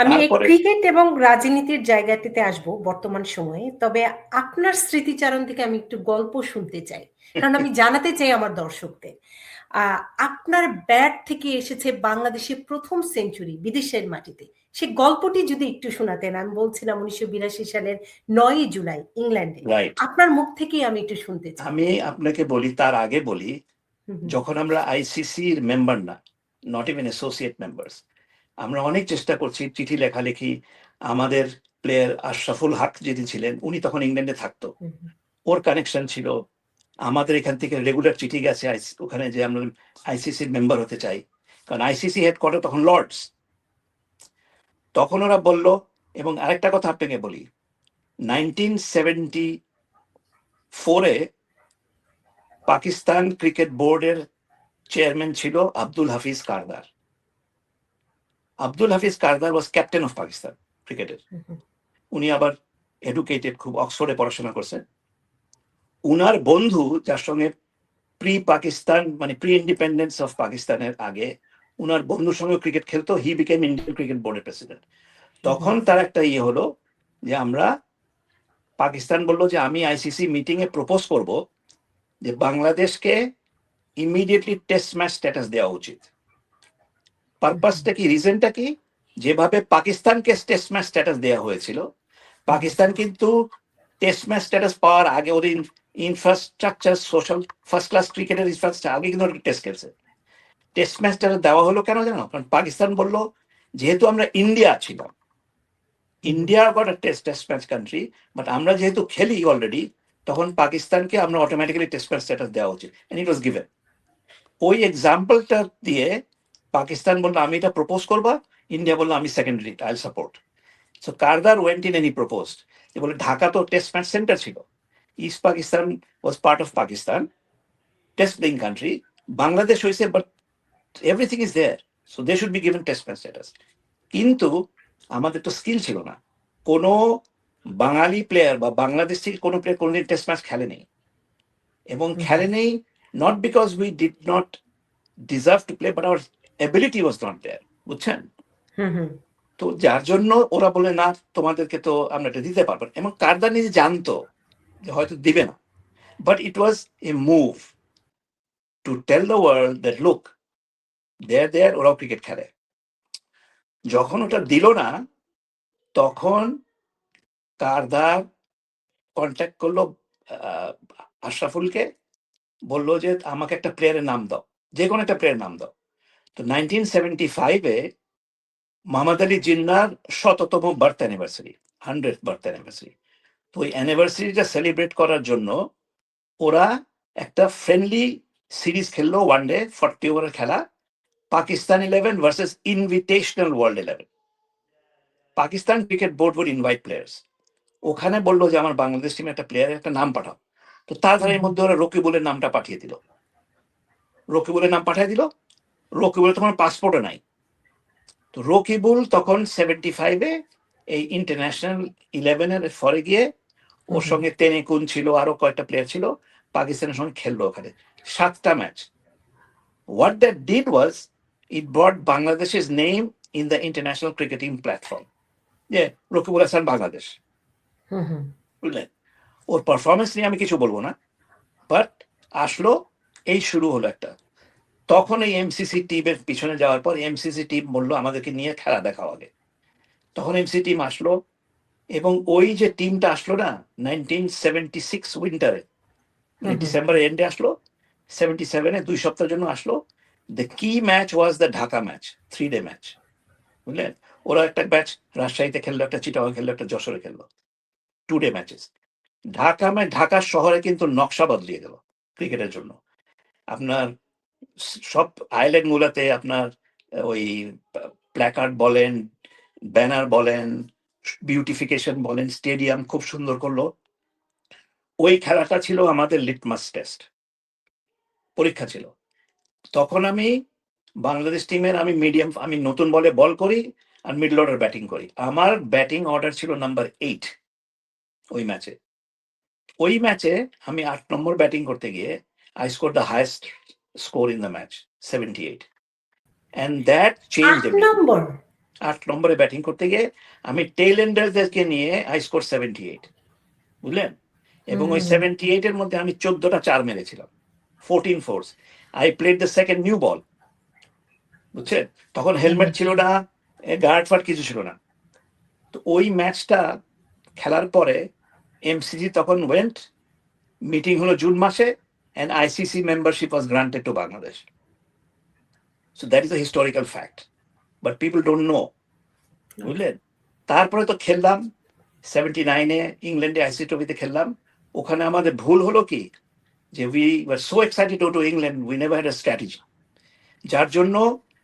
আমি ক্রিকেট এবং রাজনীতির জায়গাটিতে আসব বর্তমান সময়ে তবে আপনার স্মৃতিচারণ থেকে আমি একটু গল্প শুনতে চাই। কারণ আমি জানাতে চাই আমার দর্শকদের। আপনার ব্যাট থেকে এসেছে বাংলাদেশের প্রথম সেঞ্চুরি বিদেশের মাটিতে। সে গল্পটি যদি একটু শোনাতেন আমি বলছিলাম উনিশশো বিরাশি সালের নয়ই জুলাই ইংল্যান্ডে। আপনার মুখ থেকেই আমি একটু শুনতে চাই। আমি আপনাকে বলি তার আগে বলি। যখন আমরা আইসিসির মেম্বার না নট ইভেন অ্যাসোসিয়েট মেম্বার্স আমরা অনেক চেষ্টা করছি চিঠি লেখালেখি। আমাদের প্লেয়ার আশরাফুল হক যিনি ছিলেন উনি তখন ইংল্যান্ডে থাকতো। ওর কানেকশন ছিল। আমাদের এখান থেকে রেগুলার চিঠি গেছে ওখানে যে আমরা আইসিসির মেম্বার হতে চাই। কারণ আইসিসি হেডকোয়ার্টার তখন লর্ডস তখন ওরা বলল এবং আরেকটা কথা আপনাকে বলি নাইনটিন সেভেন্টি ফোরে পাকিস্তান ক্রিকেট বোর্ডের চেয়ারম্যান ছিল Abdul Hafeez Kardar. Abdul Hafeez Kardar was captain of Pakistan ক্রিকেটের। উনি আবার এডুকেটেড খুব অক্সফোর্ডে পড়াশোনা করছেন। উনার বন্ধু যার সঙ্গে প্রি পাকিস্তান মানে প্রি ইন্ডিপেন্ডেন্স অফ পাকিস্তানের আগে উনার বন্ধুর সঙ্গে ক্রিকেট খেলতো হি বিকেম ইন্ডিয়ান ক্রিকেট বোর্ডের প্রেসিডেন্ট তখন তার একটা ইয়ে হলো যে আমরা পাকিস্তান বলল যে আমি আইসিসি মিটিং এ প্রপোজ করব যে বাংলাদেশকে ইমিডিয়েটলি টেস্ট ম্যাচ স্ট্যাটাস দেওয়া উচিত। পারপাসটা কি রিজনটা কি? যেভাবে পাকিস্তানকে টেস্ট ম্যাচ স্ট্যাটাস দেওয়া হয়েছিল। পাকিস্তান কিন্তু টেস্ট ম্যাচ স্ট্যাটাস পাওয়ার আগে ওদের ইনফ্রাস্ট্রাকচার সোশ্যাল ফার্স্ট ক্লাস ক্রিকেটের ইনফ্রাস্ট্রাকচার আগে কিন্তু টেস্ট খেলছে। টেস্ট ম্যাচ স্ট্যাটাস দেওয়া হলো কেন জানো? কারণ পাকিস্তান বলল, যেহেতু আমরা ইন্ডিয়া ছিলাম India got test test match country but আমরা যেহেতু খেলি অলরেডি তখন পাকিস্তানকে আমরা অটোমেটিক্যালি টেস্ট ম্যাচ স্ট্যাটাস দেওয়া উচিত। এন্ড ইট ওয়াজ গিভেন ওই এক্সাম্পলটা দিয়ে পাকিস্তান বলল আমি এটা প্রপোজ করবা ইন্ডিয়া বলল আমি secondary I support so Kardar went in any proposed যে বলে ঢাকা তো টেস্ট ম্যাচ সেন্টার ছিল। East Pakistan was part of Pakistan test playing country Bangladesh হয়েছে but everything is there so they should be given test match status কিন্তু আমাদের তো skill ছিল না। কোনো বাঙালি প্লেয়ার বা বাংলাদেশ থেকে কোনো প্লেয়ার কোনোদিন টেস্ট ম্যাচ খেলেনি এবং হুম। খেলেনি not because we did not deserve to play but our ability was not there বুঝছেন। তো যার জন্য ওরা বলে না তোমাদেরকে তো আমরা এটা দিতে পারব। এবং কারদার নিজে জানতো যে হয়তো দিবে না। But it was a move to tell the world that look there there ওরাও ক্রিকেট খেলে। যখন ওটা দিল না তখন কারদার কন্ট্যাক্ট করল আশরাফুলকে বলল যে আমাকে একটা প্লেয়ারের নাম দাও। যে কোনো একটা প্লেয়ারের নাম দাও। তো নাইনটিন সেভেন্টি ফাইভে মোহাম্মদ আলী জিন্নার শততম birth anniversary hundred birth anniversary তো ওই অ্যানিভার্সারিটা সেলিব্রেট করার জন্য ওরা একটা ফ্রেন্ডলি সিরিজ খেললো ওয়ান ডে ফর্টি ওভারের খেলা Pakistan eleven versus invitational world eleven Pakistan cricket board would invite players ওখানে বলল যে, আমার বাংলাদেশ টিমে একটা প্লেয়ারের একটা নাম পাঠাও। তো তাড়াতাড়ির মধ্যে ওরা রকিবুলের নামটা পাঠিয়ে দিল। রকিবুলের নাম পাঠিয়ে দিল। রকিবুলের তোমার পাসপোর্টও নাই। তো রকিবুল তখন সেভেন্টি ফাইভে এই ইন্টারন্যাশনাল ইলেভেনের ফরে গিয়ে ওর। সঙ্গে তেনেকুন ছিল আরও কয়েকটা প্লেয়ার ছিল পাকিস্তানের সঙ্গে খেললো ওখানে। সাতটা match what that did was it broad বাংলাদেশের name in the international cricketing platform যে রকিবুল হাসান বাংলাদেশ। হুম হুম। বুঝলেন? ওর পারফরমেন্স নিয়ে আমি কিছু বলব না। বাট আসলো এই শুরু হলো একটা। তখন এই এমসিসি টিমের পিছনে যাওয়ার পর এমসিসি টিম বলল আমাদেরকে নিয়ে খেলা দেখাও আগে। তখন এমসি টিম আসলো এবং ওই যে টিমটা আসলো না নাইনটিন সেভেন্টি সিক্স উইন্টারে। ডিসেম্বরের এন্ডে আসলো সেভেন্টি সেভেনে দুই সপ্তাহের জন্য আসলো। The key match was the Dhaka match three day match বুঝলেন? ওরা একটা ম্যাচ রাজশাহীতে খেললো একটা চিটাগাং খেললো একটা যশোরে খেললো two day matches Dhaka match Dhaka শহরে কিন্তু নকশা বদলিয়ে গেল ক্রিকেটের জন্য। আপনার সব আইল্যান্ড গুলাতে আপনার ওই প্ল্যাকার্ড বলেন ব্যানার বলেন বিউটিফিকেশন বলেন স্টেডিয়াম খুব সুন্দর করল। ওই খেলাটা ছিল আমাদের লিটমাস টেস্ট পরীক্ষা ছিল। তখন আমি বাংলাদেশ টিমের আমি মিডিয়াম আমি নতুন বলে বল করি আর মিডল অর্ডার ব্যাটিং করি। আমার ব্যাটিং অর্ডার ছিল নাম্বার এইট ওই ম্যাচে ওই ম্যাচে আমি আট নম্বর ব্যাটিং করতে গিয়ে I score the highest in the match seventy eight and that change আট নম্বর আট নম্বরে ব্যাটিং করতে গিয়ে আমি টেল এন্ডারদেরকে নিয়ে আই স্কোর সেভেন্টি এইট বুঝলেন? এবং ওই। সেভেন্টি এইট এর মধ্যে আমি চোদ্দটা চার মেরেছিলাম fourteen fours I played the second new ball বুঝছেন? তখন হেলমেট ছিল না গার্ড ফার্ড কিছু ছিল না। তো ওই ম্যাচটা খেলার পরে এমসিজি তখন ওয়েন্ট মিটিং হলো জুন মাসে and ICC membership was granted to Bangladesh so that is a historical fact but people don't know বুঝলেন তারপরে তো খেললাম সেভেন্টি নাইনে ইংল্যান্ডে আইসি ট্রফিতে খেললাম ওখানে আমাদের ভুল হলো কি? যে we were so excited to England we never had strategy যার জন্য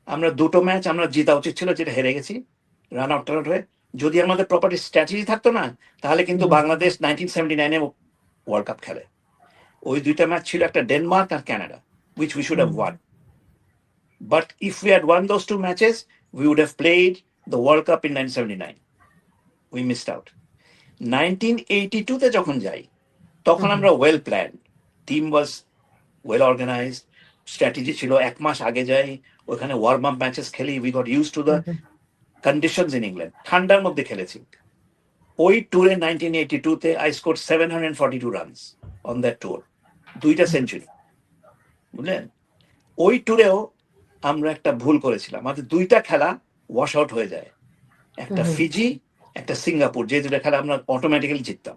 আমরা দুটো ম্যাচ আমরা জেতা উচিত ছিল যেটা হেরে গেছি রান আউট টাউট হয়ে। যদি আমাদের প্রপার্টি স্ট্র্যাটেজি থাকতো না তাহলে কিন্তু। বাংলাদেশ নাইনটিন সেভেন্টি নাইনে ওয়ার্ল্ড কাপ খেলে। ওই দুইটা ম্যাচ ছিল একটা Denmark R Canada which we should have. Won but if we had won those two matches we would have played the world cup in nineteen seventy nine we missed out nineteen eighty টুতে যখন যাই তখন আমরা well plan team was well organised strategy ছিল এক মাস আগে যাই ওখানে ওয়ার্ম আপ ম্যাচেস খেলি we got use to the conditions in England ঠান্ডার মধ্যে খেলেছি। ওই ট্যুরে নাইনটিন এইটি টুতে I score seven hundred forty two runs on that tour দুইটা সেঞ্চুরি বুঝলেন? ওই ট্যুরেও আমরা একটা ভুল করেছিলাম। আমাদের দুইটা খেলা ওয়াশ আউট হয়ে যায়। একটা ফিজি একটা সিঙ্গাপুর যে দুটা খেলা আমরা অটোমেটিক্যালি জিততাম।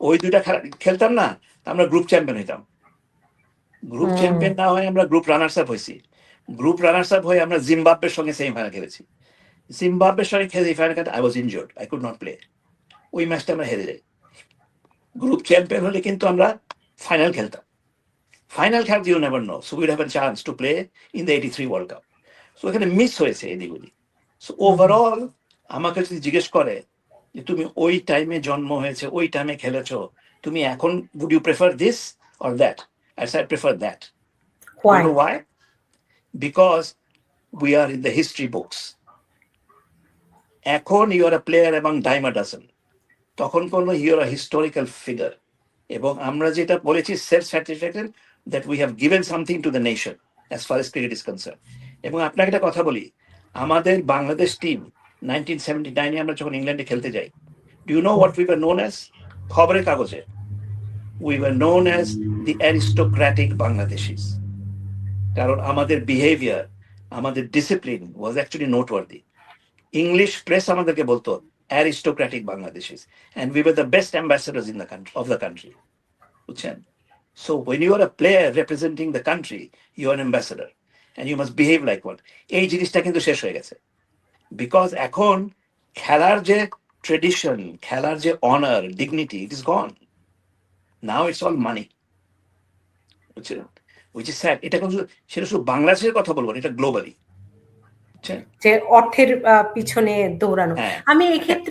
ওই দুইটা খেলা খেলতাম না আমরা গ্রুপ চ্যাম্পিয়ন হইতাম। গ্রুপ। চ্যাম্পিয়ন না হয়ে আমরা গ্রুপ রানার্স আপ হয়েছি গ্রুপ রানার্স আপ হয়ে আমরা জিম্বাবুয়ের সঙ্গে সেমিফাইনাল খেলেছি। জিম্বাবুয়ের সঙ্গে খেলে ফাইনাল খেলতে I was injured I could not play ওই ম্যাচটা আমরা হেরে যাই। গ্রুপ চ্যাম্পিয়ন হলে কিন্তু আমরা ফাইনাল খেলতাম। ফাইনাল খেলতে you never know so we'd have a chance to play in the eighty three world cup so এখানে মিস হয়েছে এদিকগুলি সো ওভারঅল আমাকে যদি জিজ্ঞেস করে যে তুমি ওই টাইমে জন্ম হয়েছে ওই টাইমে খেলেছো তুমি এখন would you prefer this or that I I prefer that why? Because we are in the history books. এখন ইউ আর প্লেয়ার এবং ডাইমা ডাজন তখন কোনো ইউ আর হিস্টোরিক্যাল ফিগার এবং আমরা যেটা বলেছি self satisfaction that we have given something to the nation as far as cricket is concern এবং আপনাকে একটা কথা বলি, আমাদের বাংলাদেশ টিম নাইনটিন সেভেন্টি নাইনে আমরা যখন ইংল্যান্ডে খেলতে যাই do know what we were known as খবরের কাগজে। We were known as the aristocratic Bangladeshis কারণ আমাদের বিহেভিয়ার আমাদের discipline was actually noteworthy English press আমাদেরকে বলতো aristocratic Bangladeshis and we were the best ambassadors in the country of the country বুঝছেন? So when you are a player representing the country you are ambassador and you must behave like one এই জিনিসটা কিন্তু শেষ হয়ে গেছে। Because এখন খেলার যে ট্রেডিশন খেলার যে honour dignity it is gone now it's all money বুঝছেন? উইচ ইজ স্যাড এটা কিন্তু সেটা শুধু বাংলাদেশের কথা বলব এটা গ্লোবালি যে অর্থের পিছনে দৌড়ানো। হ্যাঁ। আমি এক্ষেত্রে